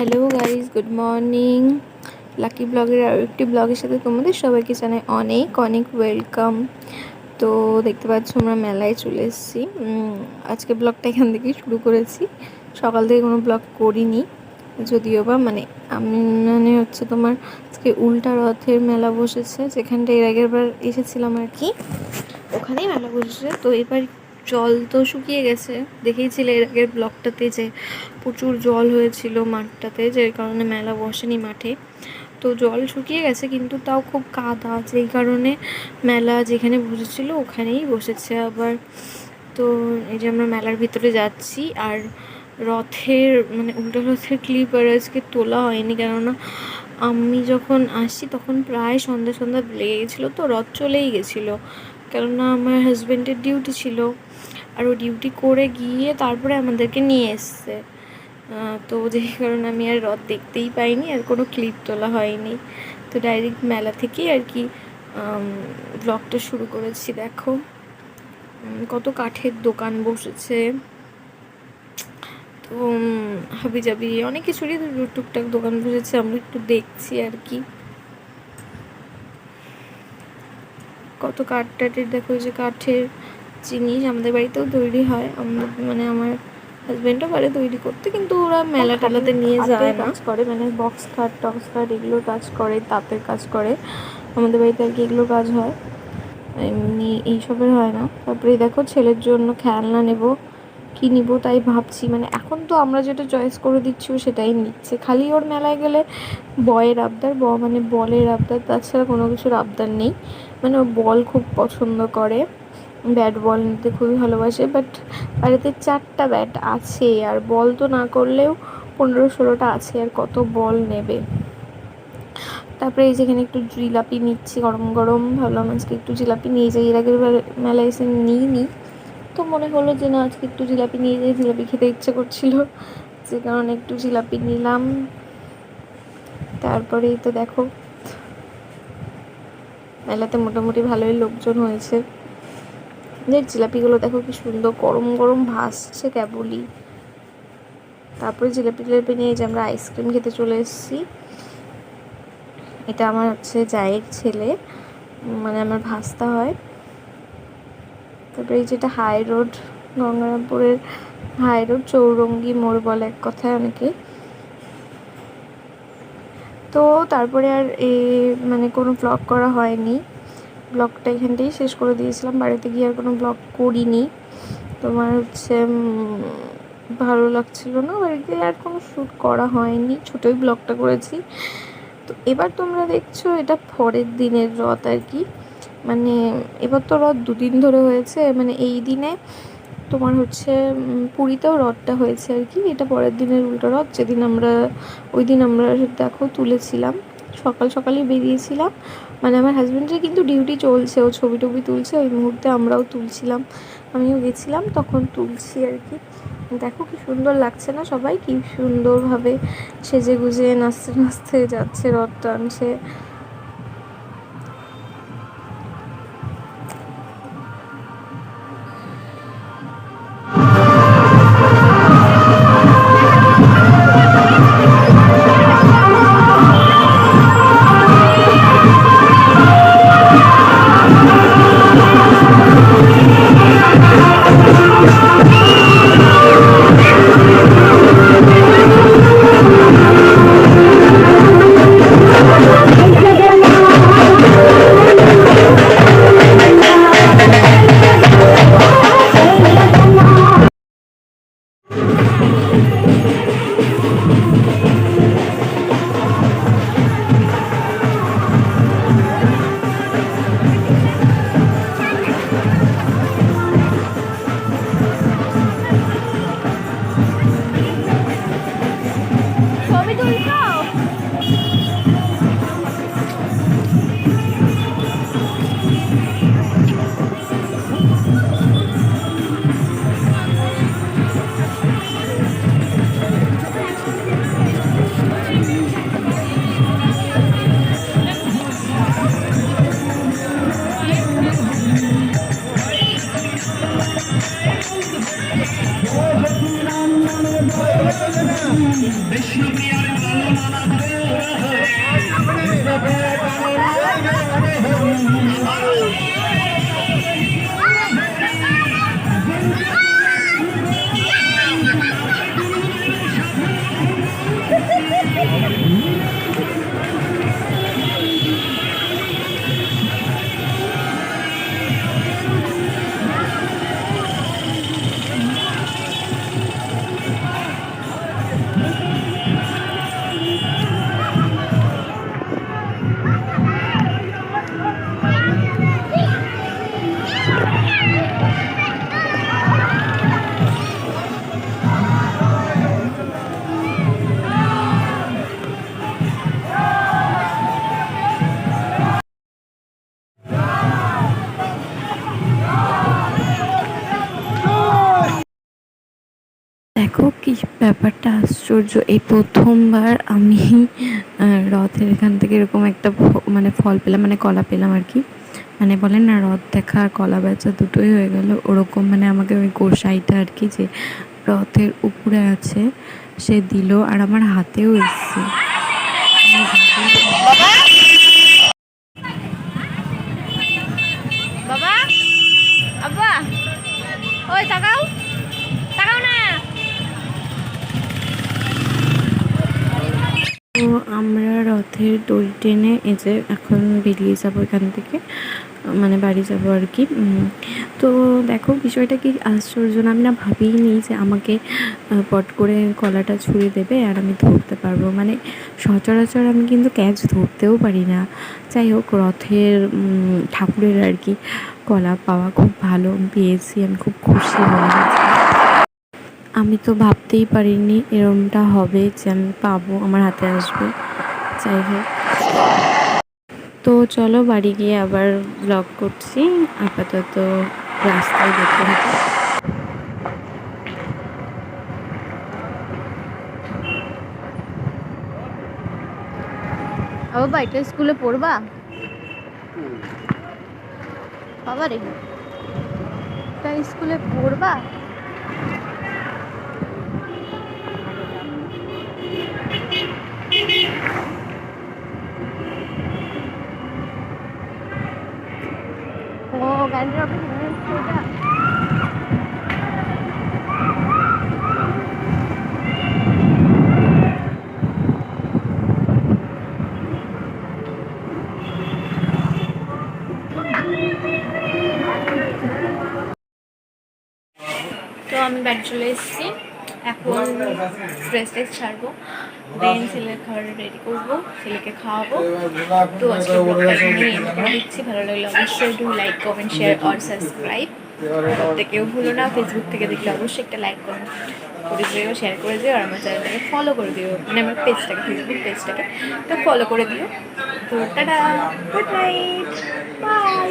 Hello guys good morning. Lucky ব্লগের আরও একটি ব্লগের সাথে তোমাদের সবাইকে জানাই অনেক অনেক ওয়েলকাম। তো দেখতে পাচ্ছ আমরা মেলায় চলে এসেছি। আজকে ব্লগটা এখান থেকেই শুরু করেছি। সকাল থেকে কোনো ব্লগ করিনি, যদিও বা মানে আমি মানে হচ্ছে তোমার আজকে উল্টা রথের মেলা বসেছে যেখানটা এর আগের বার এসেছিলাম আর কি, ওখানেই মেলা বসেছে। তো এবার জল তো শুকিয়ে গেছে। দেখেইছিলে এর আগের ব্লকটাতে যে প্রচুর জল হয়েছিল মাঠটাতে, যে কারণে মেলা বসেনি মাঠে। তো জল শুকিয়ে গেছে, কিন্তু তাও খুব কাদা, যেই কারণে মেলা যেখানে বসেছিল ওখানেই বসেছে আবার। তো এই যে আমরা মেলার ভিতরে যাচ্ছি, আর রথের মানে উল্টো রথের ক্লিপ আর আজকে তোলা হয়নি, কেননা আমি যখন আসি তখন প্রায় সন্ধ্যা সন্ধ্যা লেগে গেছিল, তো রথ চলেই গেছিল। কেননা আমার হাজব্যান্ডের ডিউটি ছিল। আর ও ডিউটি করে গিয়ে তারপরে আমাদেরকে নিয়ে এসছে। তো যেই কারণে আমি আর রথ দেখতেই পাইনি, আর কোনো ক্লিপ তোলা হয়নি। তো ডাইরেক্ট মেলা থেকেই আর কি ব্লগটা শুরু করেছি দেখো। কত কাঠের দোকান বসেছে। তো হাবি জাবি অনেক কিছুরই টুকটাক দোকান বসেছে, আমরা একটু দেখছি আর কি। কত কাঠ টাটের দেখো যে কাঠের জিনিস আমাদের বাড়িতেও তৈরি হয়। আমাদের মানে আমার হাজব্যান্ডও পারে তৈরি করতে কিন্তু ওরা মেলা টেলাতে নিয়ে যায় কাজ করে মানে বক্স কাঠ টক্স কাঠ এগুলো কাজ করে তাঁতের কাজ করে। আমাদের বাড়িতে আর কি এগুলো কাজ হয়। এমনি এইসবের হয় না। তারপরে দেখো ছেলের জন্য খেলনা নেব। কী নিব তাই ভাবছি। মানে এখন তো আমরা যেটা চয়েস করে দিচ্ছি সেটাই নিচ্ছে। খালি ওর মেলায় গেলে বয়ের আবদার, ব মানে বলের আবদার, তাছাড়া কোনো কিছুর আবদার নেই। মানে ও বল খুব পছন্দ করে। ব্যাট বল নিতে খুবই ভালোবাসে। বাট বাড়িতে চারটা ব্যাট আছে আর বল তো না করলেও পনেরো ষোলোটা আছে, আর কত বল নেবে। তারপরে এই যেখানে একটু জিলাপি নিচ্ছি, গরম গরম। ভাবলাম আজকে একটু জিলাপি নিয়ে যাই। এর আগের মেলায় এসে নিই নি তো মনে হলো যে না, আজকে একটু জিলাপি নিয়ে যাই। জিলাপি খেতে ইচ্ছে করছিল, যে কারণে একটু জিলাপি নিলাম। তারপরেই তো দেখো, মেলাতে মোটামুটি ভালোই লোকজন হয়েছে। যে জিলাপিগুলো দেখো কি সুন্দর, গরম গরম ভাসছে কেবলই। তারপরে জিলাপি টিলাপি নিয়ে যে আমরা আইসক্রিম খেতে চলে এসেছি। এটা আমার হচ্ছে জায়ের ছেলে মানে আমার ভাস্তা হয়। তারপরে এই যেটা হাই রোড গঙ্গারামপুরের হাই রোড চৌরঙ্গি মোড় বলে এক কথায় অনেকে। তো তারপরে আর এ মানে কোনো ব্লগ করা হয়নি। ব্লগটা এখানটাই শেষ করে দিয়েছিলাম। বাড়িতে গিয়ে আর কোনো ব্লগ করিনি। তোমার হচ্ছে ভালো লাগছিল না। বাড়িতে আর কোনো শ্যুট করা হয়নি। ছোটোই ব্লগটা করেছি। তো এবার তোমরা দেখছ, এটা পরের দিনের রথ আর কি। মানে এবার তো রথ দুদিন ধরে হয়েছে মানে এই দিনে তোমার হচ্ছে পুরীতেও রথটা হয়েছে আর কি, এটা পরের দিনের উল্টো রথ, যেদিন আমরা, ওই দিন আমরা দেখো তুলেছিলাম, সকাল সকালই বেরিয়েছিলাম মানে আমার হাজব্যান্ডের কিন্তু ডিউটি চলছে, ও ছবি টবি তুলছে, ওই মুহূর্তে আমরাও তুলছিলাম, আমিও গেছিলাম, তখন তুলছি আর কি, দেখো কি সুন্দর লাগছে না সবাই, কি সুন্দরভাবে সেজে গুজে নাচতে নাচতে যাচ্ছে রথ টানছে বিষ্ণু প্রিয়ার লালন আনা দেখো কি ব্যাপারটা আশ্চর্য। এই প্রথমবার আমি রথের এখান থেকে এরকম একটা মানে ফল পেলাম মানে কলা পেলাম আর কি। মানে বলেন না, রথ দেখা আর কলা বেচা দুটোই হয়ে গেল। ওরকম মানে আমাকে ওই গোসাইটা আর কি যে রথের উপরে আছে, সে দিল আর আমার হাতেও এসছে। রথের দড়ি টেনে এই যে এখন বেরিয়ে যাব এখান থেকে মানে বাড়ি যাব আর কি। তো দেখো বিষয়টা কি আশ্চর্য না, আমি না ভাবিই ভাবিনি যে আমাকে পট করে কলাটা ছুঁড়ে দেবে আর আমি ধরতে পারব। মানে সচরাচর আমি কিন্তু ক্যাচ ধরতেও পারি না। যাই হোক, রথের ঠাকুরের আর কি কলা পাওয়া খুব ভালো, পেয়েছি আমি, খুব খুশি হলাম আমি তো ভাবতেই পারিনি এরমটা হবে যে আমি পাবো, আমার হাতে আসবে। যাই হোক তো চলো বাড়ি গিয়ে আবার ব্লগ করছি। আপাতত রাস্তায় দেখতে হবে। বাবা এটা স্কুলে পড়বা? বাবা রে এটা স্কুলে পড়বা? ও গাড়িটার অপেক্ষা এটা তো আমি বাড়ি চলে এসেছি। এখন ড্রেস ট্রেস ছাড়বো। দেন ছেলের খাবার রেডি করব, ছেলেকে খাওয়াবো। তো আজকে দিচ্ছি। ভালো লাগলে অবশ্যই ডু লাইক কমেন্ট শেয়ার আর সাবস্ক্রাইব প্রত্যেকেও ভুলো না ফেসবুক থেকে দেখলে অবশ্যই একটা লাইক কমেন্ট করে দিও শেয়ার করে দিও, আর আমার চ্যানেলটাকে ফলো করে দিও। মানে আমার পেজটাকে ফেসবুক পেজটাকে তো ফলো করে দিও। তো টাটা গুড নাইট বাই